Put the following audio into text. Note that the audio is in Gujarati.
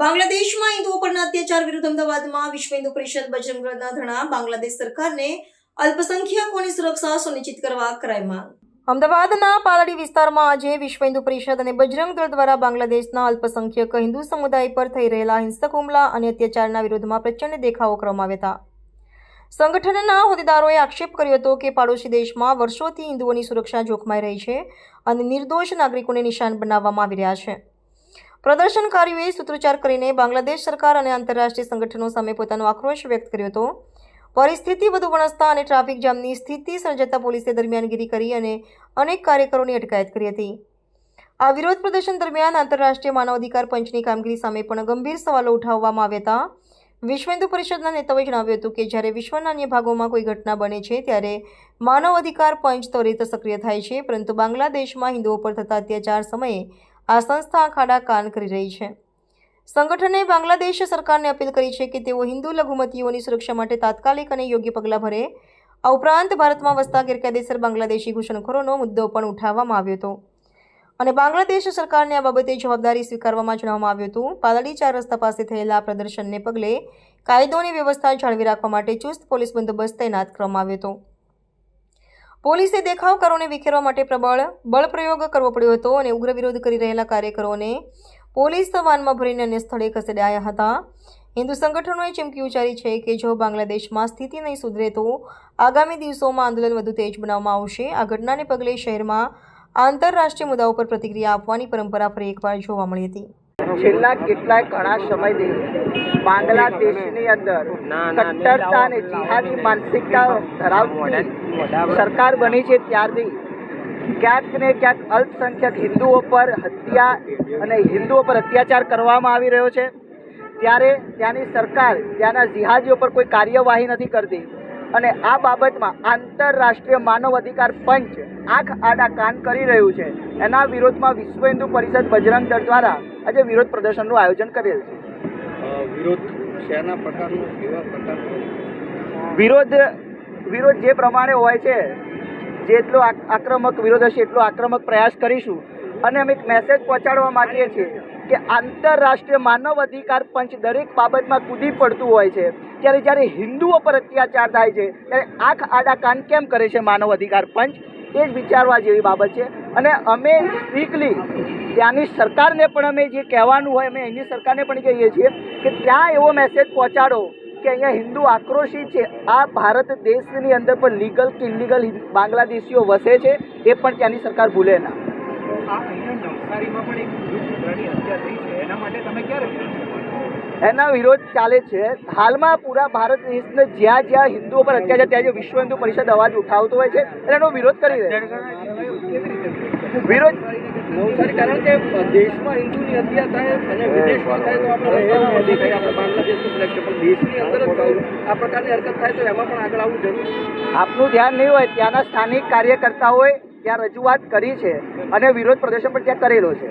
બાંગ્લાદેશમાં હિન્દુઓ પરના અત્યાચાર વિરુદ્ધ અમદાવાદમાં વિશ્વ હિન્દુ પરિષદ બજરંગ દળના ધરણા બાંગ્લાદેશ સરકારને અલ્પસંખ્યકોની સુરક્ષા સુનિશ્ચિત કરવા કરાઈ માંગ. અમદાવાદના પાલડી વિસ્તારમાં આજે વિશ્વ હિન્દુ પરિષદ અને બજરંગ દળ દ્વારા બાંગ્લાદેશના અલ્પસંખ્યક હિન્દુ સમુદાય પર થઈ રહેલા હિંસક હુમલા અને અત્યાચારના વિરોધમાં પ્રચંડ દેખાવો કરવામાં આવ્યા હતા. સંગઠનના હોદ્દેદારોએ આક્ષેપ કર્યો હતો કે પાડોશી દેશમાં વર્ષોથી હિન્દુઓની સુરક્ષા જોખમાઈ રહી છે અને નિર્દોષ નાગરિકોને નિશાન બનાવવામાં આવી રહ્યા છે. પ્રદર્શનકારીઓએ સૂત્રોચ્ચાર કરીને બાંગ્લાદેશ સરકાર અને આંતરરાષ્ટ્રીય સંગઠનો સામે પોતાનો આક્રોશ વ્યક્ત કર્યો હતો. પરિસ્થિતિ વધુ વણસતા અને ટ્રાફિક જામની સ્થિતિ સર્જાતા પોલીસે દરમિયાનગીરી કરી અને અનેક કાર્યકરોની અટકાયત કરી હતી. આ વિરોધ પ્રદર્શન દરમિયાન આંતરરાષ્ટ્રીય માનવ અધિકાર પંચની કામગીરી સામે પણ ગંભીર સવાલો ઉઠાવવામાં આવ્યા હતા. વિશ્વ હિન્દુ પરિષદના નેતાઓએ જણાવ્યું હતું કે જ્યારે વિશ્વના અન્ય ભાગોમાં કોઈ ઘટના બને છે, ત્યારે માનવ અધિકાર પંચ ત્વરિત સક્રિય થાય છે, પરંતુ બાંગ્લાદેશમાં હિન્દુઓ પર થતા અત્યાચાર સમયે આ સંસ્થા ખાડા કાન કરી રહી છે. સંગઠને બાંગ્લાદેશ સરકારને અપીલ કરી છે કે તેઓ હિન્દુ લઘુમતીઓની સુરક્ષા માટે તાત્કાલિક અને યોગ્ય પગલાં ભરે. આ ઉપરાંત ભારતમાં વસતા ગેરકાયદેસર બાંગ્લાદેશી ઘૂસણખોરોનો મુદ્દો પણ ઉઠાવવામાં આવ્યો હતો. અને બાંગ્લાદેશ સરકારને આ બાબતે જવાબદારી સ્વીકારવામાં જણાવવામાં આવ્યું હતું. પાલડી ચાર રસ્તા પાસે થયેલા પ્રદર્શનને પગલે કાયદોની વ્યવસ્થા જાળવી રાખવા માટે ચુસ્ત પોલીસ બંદોબસ્ત તૈનાત કરવામાં આવ્યો હતો. પોલીસે દેખાવકારોને વિખેરવા માટે પ્રબળ બળપ્રયોગ કરવો પડ્યો હતો અને ઉગ્ર વિરોધ કરી રહેલા કાર્યકરોને પોલીસ વાનમાં ભરીને અન્ય સ્થળે ખસેડાયા હતા. હિન્દુ સંગઠનોએ ચીમકી ઉચ્ચારી છે કે જો બાંગ્લાદેશમાં સ્થિતિ નહીં સુધરે તો આગામી દિવસોમાં આંદોલન વધુ તેજ બનાવવામાં આવશે. આ ઘટનાને પગલે શહેરમાં આંતરરાષ્ટ્રીય મુદ્દાઓ પર પ્રતિક્રિયા આપવાની પરંપરા ફરી એકવાર જોવા મળી હતી. છેલ્લા કેટલાય ઘણા સમયથી બાંગ્લાદેશની અંદર કટ્ટરતા અને જિહાદી માનસિકતા ધરાવતી સરકાર બની છે ત્યારથી. ક્યાંક ને ક્યાંક અલ્પસંખ્યક હિન્દુઓ પર હત્યા અને હિન્દુઓ પર અત્યાચાર કરવામાં આવી રહ્યો છે. ત્યારે ત્યાંની સરકાર ત્યાંના જિહાદીઓ પર કોઈ કાર્યવાહી નથી કરતી. અને આ બાબતમાં આંતરરાષ્ટ્રીય માનવ અધિકાર પંચ આંખ આડા કાન કરી રહ્યું છે. એના વિરોધમાં વિશ્વ હિન્દુ પરિષદ બજરંગ દળ દ્વારા આજે વિરોધ પ્રદર્શનનું આયોજન કરેલ છે. વિરોધ શેના પ્રકારનો કેવા પ્રકારનો? વિરોધ વિરોધ જે પ્રમાણે હોય છે જેટલો આક્રમક વિરોધ હશે, એટલો આક્રમક પ્રયાસ કરીશું. અને અમે એક મેસેજ પહોંચાડવા માંગીએ છીએ કે આંતરરાષ્ટ્રીય માનવ અધિકાર પંચ દરેક બાબતમાં કૂદી પડતું હોય છે. ત્યારે જ્યારે હિન્દુઓ પર અત્યાચાર થાય છે, ત્યારે આંખ આડા કાન કેમ કરે છે માનવ અધિકાર પંચ? એ જ વિચારવા જેવી બાબત છે. અને અમે સ્ટ્રીકલી ત્યાંની સરકારને પણ અમે જે કહેવાનું હોય, અમે એની સરકારને પણ કહીએ છીએ કે ત્યાં એવો મેસેજ પહોંચાડો કે અહીંયા હિન્દુ આક્રોશી છે. આ ભારત દેશની અંદર પણ લીગલ કે ઇલીગલ બાંગ્લાદેશીઓ વસે છે. એ પણ ત્યાંની સરકાર ભૂલે ના. એના માટે તમે એના વિરોધ ચાલે છે. હાલમાં પૂરા ભારત દેશને જ્યાં જ્યાં હિન્દુઓ પર અત્યાચાર ત્યાં જે વિશ્વ હિન્દુ પરિષદ અવાજ ઉઠાવતો હોય છે. એનો વિરોધ કરી રહ્યો છે? વિરોધ કારણ કે દેશમાં હિન્દુની હત્યા થાય અને વિદેશમાં થાય તો આપણે રસ્તામાં દેખાય આપણે બાંગ્લાદેશનું પણ દેશની અંદર જ આ પ્રકારની હરકત થાય તો એમાં પણ આગળ આવવું જરૂરી આપનું ધ્યાન નહીં હોય ત્યાંના સ્થાનિક કાર્યકર્તાઓએ ત્યાં રજૂઆત કરી છે અને વિરોધ પ્રદર્શન પણ ત્યાં કરેલો છે.